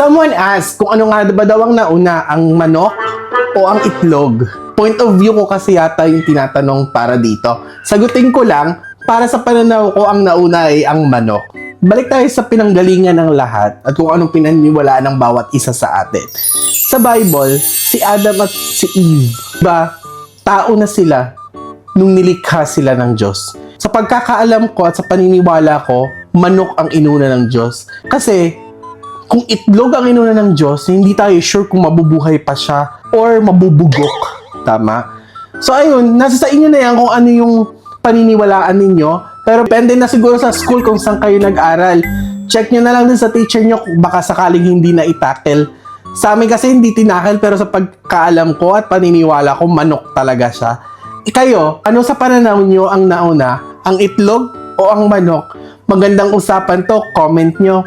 Someone asked kung ano nga ba daw ang nauna, ang manok o ang itlog. Point of view ko kasi yata yung tinatanong para dito. Sagutin ko lang, para sa pananaw ko, ang nauna ay ang manok. Balik tayo sa pinanggalingan ng lahat at kung anong pinaniwalaan ng bawat isa sa atin. Sa Bible, si Adam at si Eve, ba, tao na sila nung nilikha sila ng Diyos. Sa pagkakaalam ko at sa paniniwala ko, manok ang inuna ng Diyos. Kasi kung itlog ang inuna ng Diyos, hindi tayo sure kung mabubuhay pa siya or mabubugok. Tama? So ayun, nasa sa inyo na yan kung ano yung paniniwalaan ninyo. Pero depende na siguro sa school kung saan kayo nag-aral. Check nyo na lang din sa teacher nyo baka sakaling hindi na itackle. Sa amin kasi hindi tinakel pero sa pagkaalam ko at paniniwala ko, manok talaga siya. E kayo, ano sa pananaw nyo ang nauna? Ang itlog o ang manok? Magandang usapan to, comment nyo.